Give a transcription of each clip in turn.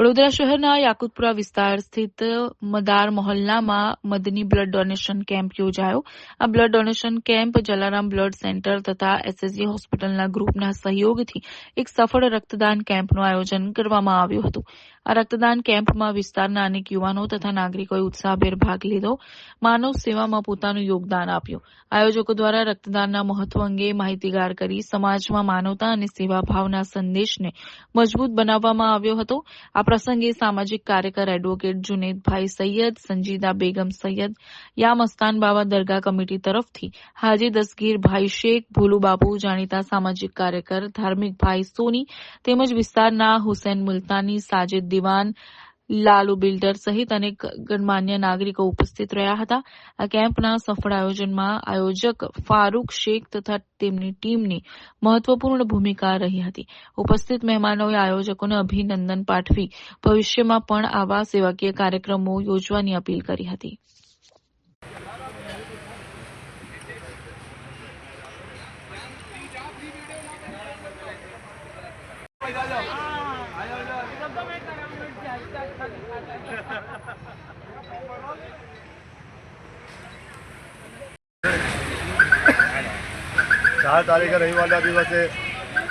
વડોદરા શહેરના યાકુતપુરા વિસ્તાર સ્થિત મદાર મોહલ્લામાં મદની બ્લડ ડોનેશન કેમ્પ યોજાયો. આ blood donation camp Jalaram blood centre તથા એસએસજી હોસ્પિટલના ગ્રુપના સહયોગથી એક સફળ રક્તદાન કેમ્પનું આયોજન કરવામાં આવ્યું હતું. આ રક્તદાન કેમ્પમાં વિસ્તારના અનેક યુવાનો તથા નાગરિકોએ ઉત્સાહભેર ભાગ લીધો. માનવ સેવામાં પોતાનું યોગદાન આપ્યું. આયોજકો દ્વારા રક્તદાનના મહત્વ અંગે માહિતીગાર કરી સમાજમાં માનવતા અને સેવાભાવના સંદેશને મજબૂત બનાવવામાં આવ્યો હતો. આ પ્રસંગે સામાજિક કાર્યકર એડવોકેટ જુનેદભાઈ સૈયદ, સંજીદા બેગમ સૈયદ, યા મસ્તાન બાવા દરગાહ કમિટી તરફથી હાજી દસગીર ભાઈ શેખ ભોલુબાપુ જાણીતા સામાજિક કાર્યકર ધાર્મિક ભાઈ સોની તેમજ વિસ્તારના હુસેન મુલતાની, સાજિદ દિવાન લાલુ બિલ્ડર સહિત અનેક ગણમાન્ય નાગરિકો ઉપસ્થિત રહ્યા હતા. આ કેમ્પના સફળ આયોજનમાં આયોજક ફારૂક શેખ તથા તેમની ટીમની મહત્વપૂર્ણ ભૂમિકા રહી હતી. ઉપસ્થિત મહેમાનોએ આયોજકોને અભિનંદન પાઠવી ભવિષ્યમાં પણ આવા સેવાકીય કાર્યક્રમો યોજવાની અપીલ કરી હતી. ચાર તારીખે રવિવારના દિવસે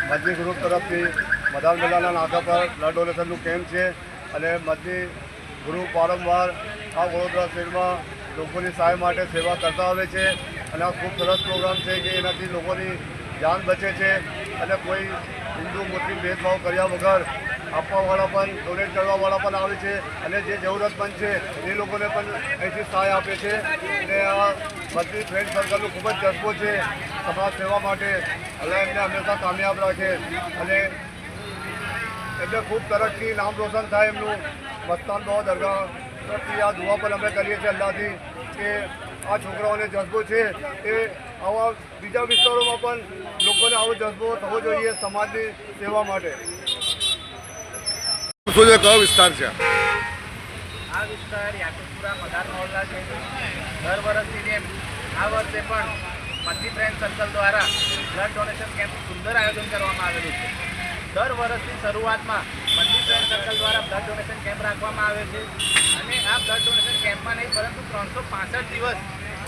મજની ગ્રુપ તરફથી મદાર મેલાના નાકા પર બ્લડ ડોનેશનનું કેમ્પ છે અને મજની ગ્રુપ વારંવાર આ વડોદરા શહેરમાં લોકોની સહાય માટે સેવા કરતા આવે છે અને આ ખૂબ સરસ પ્રોગ્રામ છે કે એનાથી લોકોની જાન બચે છે અને કોઈ હિન્દુ મુસ્લિમ ભેદભાવ કર્યા વગર આપવાવાળા પણ ડોનેટ કરવાવાળા પણ આવે છે અને જે જરૂરતમંદ છે, એ લોકોને પણ અહીંથી સહાય આપે છે. અને આ બધી ફ્રેન્ડ સર્કલનો ખૂબ જ જજ્બો છે સમાજ સેવા માટે. અલ્લાહ એમને હંમેશા કામયાબ રાખે. અને એમને ખૂબ તરક્કી નામ રોશન થાય એમનું. મસ્તાન બાવા દરગાહ તરફથી આ દુઆ પણ અમે કરીએ છીએ અલ્લાહથી કે આ છોકરાઓને જજ્બો છે એ આવા બીજા વિસ્તારોમાં પણ લોકોને આવો જજ્બો થવો જોઈએ સમાજની સેવા માટે. કયો વિસ્તાર છે? આ વિસ્તાર યાકુતપુરા મદાર મહોલ્લા છે. દર વર્ષની જેમ આ વર્ષે પણ મલ્ટી ટ્રેન સર્કલ દ્વારા બ્લડ ડોનેશન કેમ્પનું સુંદર આયોજન કરવામાં આવેલું છે. દર વર્ષની શરૂઆતમાં મલ્ટી ટ્રેન સર્કલ દ્વારા બ્લડ ડોનેશન કેમ્પ રાખવામાં આવે છે. અને આ બ્લડ ડોનેશન કેમ્પમાં નહીં, પરંતુ ત્રણસો દિવસ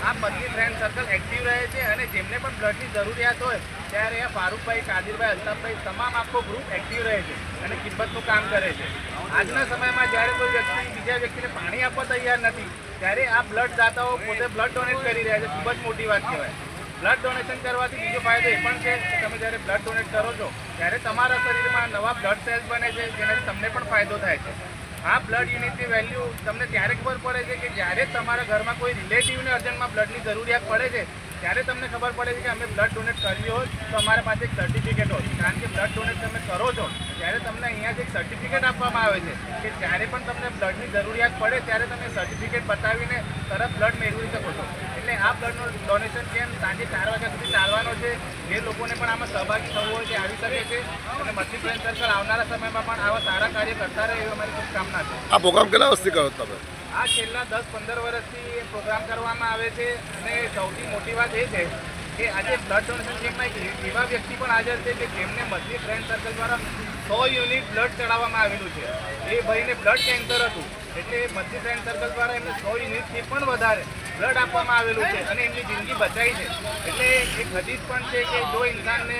આ મલ્ટી ફ્રેન્ડ સર્કલ એક્ટિવ રહે છે અને જેમને પણ બ્લડની જરૂરિયાત હોય, ત્યારે એ ફારૂકભાઈ કાદિરભાઈ અલ્તાફભાઈ તમામ આખો ગ્રુપ એક્ટિવ રહે છે અને કિંમતનું કામ કરે છે. આજના સમયમાં જ્યારે કોઈ વ્યક્તિ બીજા વ્યક્તિને પાણી આપવા તૈયાર નથી, ત્યારે આ બ્લડ દાતાઓ પોતે બ્લડ ડોનેટ કરી રહ્યા છે. ખૂબ જ મોટી વાત કહેવાય. બ્લડ ડોનેશન કરવાથી બીજો ફાયદો એ પણ છે કે તમે જ્યારે બ્લડ ડોનેટ કરો છો, ત્યારે તમારા શરીરમાં નવા બ્લડ સેલ્સ બને છે, જેનાથી તમને પણ ફાયદો થાય છે. આ બ્લડ યુનિટની વેલ્યુ તમને ત્યારે ખબર પડે છે કે જ્યારે તમારા ઘરમાં કોઈ રિલેટિવને અર્જન્ટમાં બ્લડની જરૂરિયાત પડે છે, ત્યારે તમને ખબર પડે છે કે અમે બ્લડ ડોનેટ કર્યું હોય તો અમારા પાસે એક સર્ટિફિકેટ હોય. કારણ કે બ્લડ ડોનેટ તમે કરો છો, ત્યારે તમને અહીંયાથી એક સર્ટિફિકેટ આપવામાં આવે છે કે જ્યારે પણ તમને બ્લડની જરૂરિયાત પડે, ત્યારે તમે સર્ટિફિકેટ બતાવીને તરત બ્લડ મેળવી શકો છો. બ્લડનો ડોનેશન કેમ્પ સાંજે ચાર વાગ્યા સુધી ચાલવાનો છે. જે લોકોને પણ આમાં સહભાગી થવું હોય તે આવી શકે છે. અને મલ્ટી ફ્રેન્ડ સર્કલ આવનારા સમયમાં પણ આવા સારા કાર્ય કરતા રહે એવી અમારી શુભકામના છે. આ પ્રોગ્રામ કેટલા વર્ષથી કરો તમે? આ છેલ્લા દસ પંદર વર્ષથી પ્રોગ્રામ કરવામાં આવે છે. અને સૌથી મોટી વાત એ છે કે આજે બ્લડ ડોનેશન કેમ્પમાં એક એવા વ્યક્તિ પણ હાજર છે કે જેમને મધ્ય ફ્રેન્ડ સર્કલ દ્વારા સો યુનિટ બ્લડ ચડાવવામાં આવેલું છે. એ ભાઈને બ્લડ કેન્સર હતું. એટલે મધ્ય ફ્રેન્ડ સર્કલ દ્વારા એમને સો યુનિટથી પણ વધારે બ્લડ આપવામાં આવેલું છે અને એમની જિંદગી બચાવી છે. એટલે એક હદીસ પણ છે કે જો ઇન્સાનને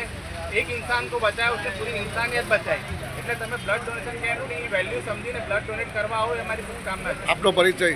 એક ઇન્સાન કો બચાવ્યો છે પૂરી ઇન્સાનિયત બચાવી એટલે તમે બ્લડ ડોનેશન કેમ્પની વેલ્યુ સમજીને બ્લડ ડોનેટ કરવા આવો એ અમારી શુભકામના છે આપનો પરિચય.